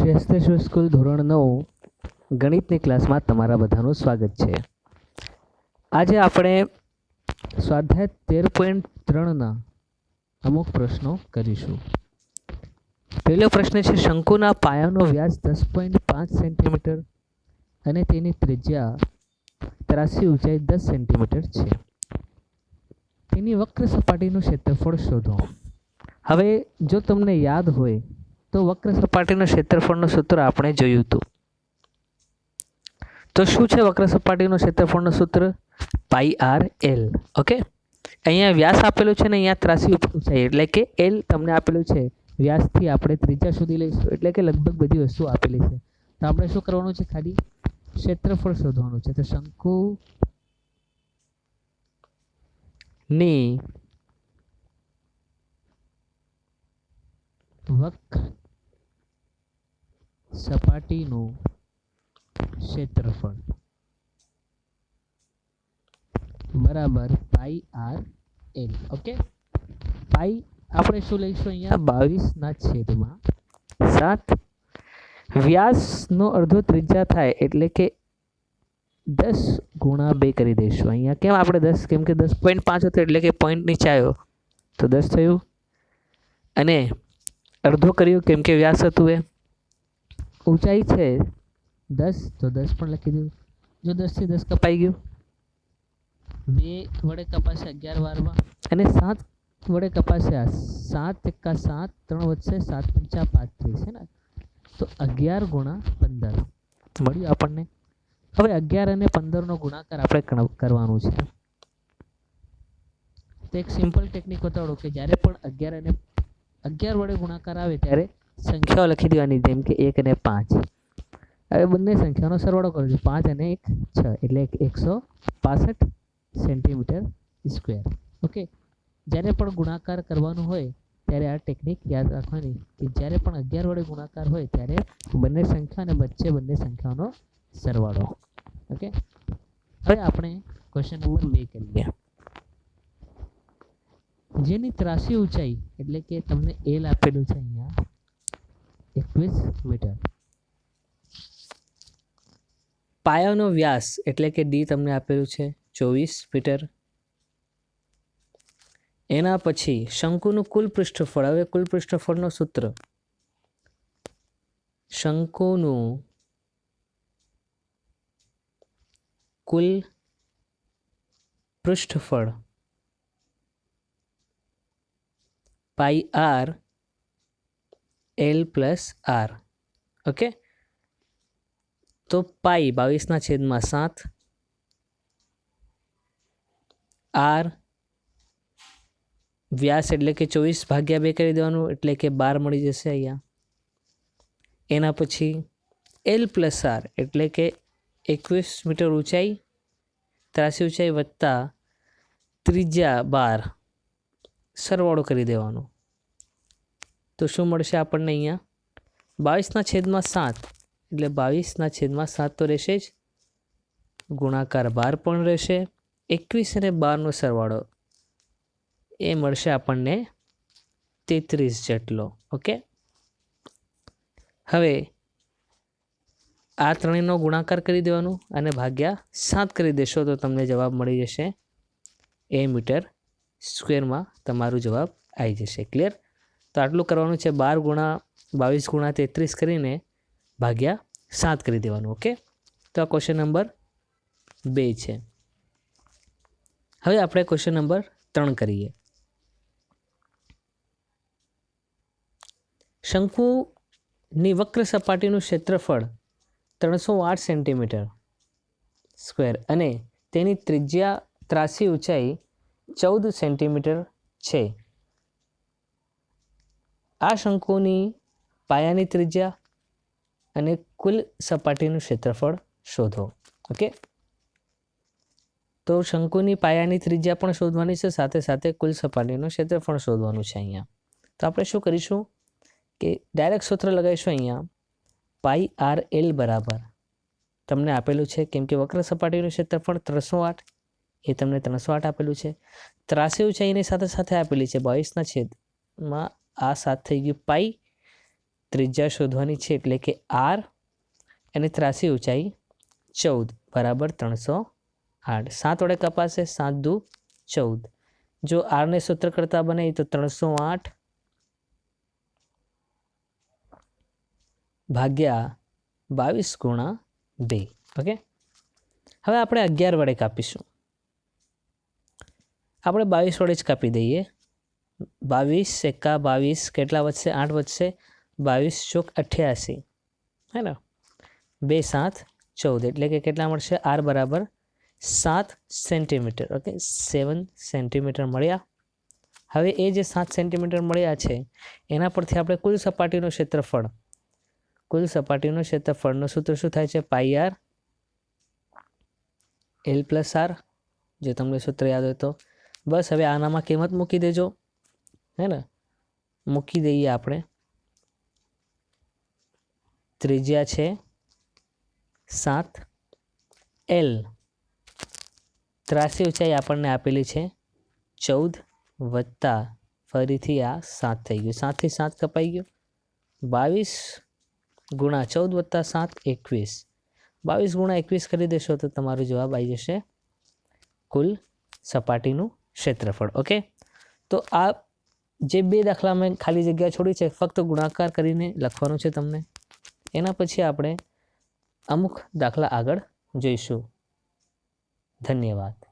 Shri school ધોરણ નવ, ગણિતની ક્લાસમાં તમારા બધાનું સ્વાગત છે. આજે આપણે સ્વાધ્યાય તેર પોઈન્ટ ત્રણના અમુક પ્રશ્નો કરીશું. પહેલો પ્રશ્ન છે, શંકુના પાયાનો વ્યાસ દસ પોઈન્ટ પાંચ સેન્ટીમીટર અને તેની ત્રિજ્યા ત્રાસી ઊંચાઈ દસ સેન્ટીમીટર છે. તેની વક્ર સપાટીનું ક્ષેત્રફળ શોધો. હવે જો તમને યાદ હોય તો વક્ર સપાટીનું ક્ષેત્રફળનું સૂત્ર આપણે જોયું હતું. તો શું છે વક્ર સપાટીનું ક્ષેત્રફળનું સૂત્ર? પાઈ આર એલ ઓકે અહીંયા વ્યાસ આપેલું છે ને અહીંયા ત્રાસી ઊંચાઈ, એટલે કે એલ તમને આપેલું છે, વ્યાસથી આપણે ત્રિજ્યા સુધી લઈશું, એટલે કે લગભગ બધી વસ્તુ આપેલી છે. તો આપણે શું કરવાનું છે ખાલી? ક્ષેત્રફળ શોધવાનું છે. તો શંકુ ની વક્ર સપાટીનું ક્ષેત્રફળ. બરાબર, pi R L, okay? Pi, આપણે શું લઈશું અહીંયા? બાવીસના છેદમાં સાત. વ્યાસનો અડધો ત્રિજ્યા થાય એટલે કે દસ ગુણા બે કરી દઈશું. અહીંયા કેમ આપણે દસ? કેમ કે દસ પોઈન્ટ પાંચ હતો એટલે કે પોઈન્ટ નીચે આવ્યો. તો દસ થયું. અને અડધો કર્યો, કેમ કે વ્યાસ હતું એ. ઊંચાઈ છે દસ, તો દસ પણ લખી દીધું જો દસથી દસ કપાઈ ગયું. બે વડે કપાશે અગિયાર વારમાં. અને સાત વડે કપાશે આ સાત એકા સાત, ત્રણ વધશે, સાત પંચા પાંત્રીસ છે ને? તો અગિયાર ગુણા પંદર. મળ્યું આપણને? હવે અગિયાર અને પંદરનો ગુણાકાર આપણે કરવાનો છે. તો એક સિમ્પલ ટેકનિક બતાવડો કે જ્યારે પણ અગિયાર અને, અગિયાર વડે ગુણાકાર આવે ત્યારે સંખ્યાઓ લખી દેવાની જેમ કે એક અને પાંચ. હવે બંને સંખ્યાનો સરવાળો કરજો પાંચ અને એક છ, એટલે એક એકસો પાસઠ સેન્ટીમીટર સ્ક્વેર. ઓકે જ્યારે પણ ગુણાકાર કરવાનું હોય, ત્યારે આ ટેકનિક યાદ રાખવાની કે જ્યારે પણ અગિયાર વડે ગુણાકાર હોય, ત્યારે બંને સંખ્યા અને વચ્ચે બંને સંખ્યાઓનો સરવાળો. ઓકે હવે આપણે ક્વેશ્ચન નંબર બે કરીએ. જેની ત્રાસી ઊંચાઈ એટલે કે તમને એલ આપેલું છે અહીંયા એકવીસ મીટર. પાયાનો વ્યાસ એટલે કે ડી તમને આપેલું છે ચોવીસ મીટર. એના પછી શંકુનું કુલ પૃષ્ઠફળ, હવે કુલ પૃષ્ઠફળનો સૂત્ર. શંકુનું કુલ પૃષ્ઠફળ pi R L plus R okay તો પાઈ બાવીસના છેદમાં સાત. આર વ્યાસ એટલે કે ચોવીસ ભાગ્યા બે કરી દેવાનું, એટલે કે બાર મળી જશે અહીંયા. એના પછી એલ પ્લસ આર એટલે કે એકવીસ મીટર ઊંચાઈ, ત્રાસી ઊંચાઈ વત્તા ત્રીજા બાર સરવાળો કરી દેવાનો. તો શું મળશે આપણને અહીંયા? બાવીસના છેદમાં સાત. એટલે બાવીસના છેદમાં સાત તો રહેશે જ. ગુણાકાર બાર પણ રહેશે. એકવીસ અને બારનો સરવાળો. એ મળશે આપણને તેત્રીસ જેટલો. ઓકે? હવે આ ત્રણેયનો ગુણાકાર કરી દેવાનું અને ભાગ્યા સાત કરી દેશો તો તમને જવાબ મળી જશે. એ મીટર સ્ક્વેરમાં તમારો જવાબ આવી જશે. ક્લિયર? તો આટલું કરવાનું છે બાર ગુણા બાવીસ ગુણા તેત્રીસ કરીને ભાગ્યા સાત કરી દેવાનું ઓકે તો આ ક્વેશ્ચન નંબર બે છે. હવે આપણે ક્વેશ્ચન નંબર ત્રણ કરીએ. શંકુની વક્ર સપાટીનું ક્ષેત્રફળ ત્રણસો આઠ સેન્ટીમીટર સ્ક્વેર અને તેની ત્રિજ્યા ત્રાસી ઊંચાઈ ચૌદ સેન્ટીમીટર છે. આ શંકુની પાયાની ત્રિજ્યા અને કુલ સપાટીનું ક્ષેત્રફળ શોધો, ઓકે? તો શંકુની પાયાની ત્રિજ્યા પણ શોધવાની છે, સાથે સાથે કુલ સપાટીનું ક્ષેત્રફળ શોધવાનું છે અહીંયા. તો આપણે શું કરીશું કે ડાયરેક્ટ સૂત્ર લગાવીશું અહીંયા, પાઈ આર એલ બરાબર. તમને આપેલું છે, કેમ કે વક્ર સપાટીનું ક્ષેત્રફળ ત્રણસો આઠ, એ તમને ત્રણસો આઠ આપેલું છે. ત્રાસી ઊંચાઈની સાથે સાથે આપેલી છે, બાવીસના છેદમાં આ સાત થઈ ગયું પાઈ. ત્રિજ્યા શોધવાની છે એટલે કે આર અને ત્રાસી ઊંચાઈ ચૌદ. બરાબર ત્રણસો આઠ. સાત વડે કપાશે, સાત દુ ચૌદ. જો આરને સૂત્ર કરતા બને તો ત્રણસો આઠ ભાગ્યા બાવીસ ગુણા બે. ઓકે? હવે આપણે અગિયાર વડે કાપીશું. આપણે બાવીસ વડે જ કાપી દઈએ. બાવીસ એકા બાવીસ, કેટલા વધશે? આઠ વધશે. બાવીસ ચોક અઠ્યાસી. હે ને? બે સાત ચૌદ. એટલે કે કેટલા મળશે? આર બરાબર સાત સેન્ટીમીટર. ઓકે? સેવન સેન્ટીમીટર મળ્યા. હવે એ જે સાત સેન્ટીમીટર મળ્યા છે, એના પરથી આપણે કુલ સપાટીનું ક્ષેત્રફળ, કુલ સપાટીનું ક્ષેત્રફળનું સૂત્ર શું થાય છે? Pi R, L plus R, જો તમને સૂત્ર યાદ હોય તો. બસ, હવે આનામાં કિંમત મૂકી દેજો. હે ને? મૂકી દઈએ આપણે. ત્રિજ્યા છે સાત એલ. ત્રાસી ઊંચાઈ આપણને આપેલી છે ચૌદ વત્તા ફરીથી આ સાત થઈ ગયું. સાતથી સાત કપાઈ ગયું. બાવીસ ગુણા ચૌદ વત્તા સાત એકવીસ. બાવીસ ગુણા એકવીસ કરી દેશો તો તમારો જવાબ આવી જશે કુલ સપાટીનું ક્ષેત્રફળ. ઓકે? તો આ જે બે દાખલા મેં ખાલી જગ્યા છોડી છે, ફક્ત ગુણાકાર કરીને લખવાનું છે તમને. એના પછી આપણે અમુક દાખલા આગળ જોઈશું. ધન્યવાદ.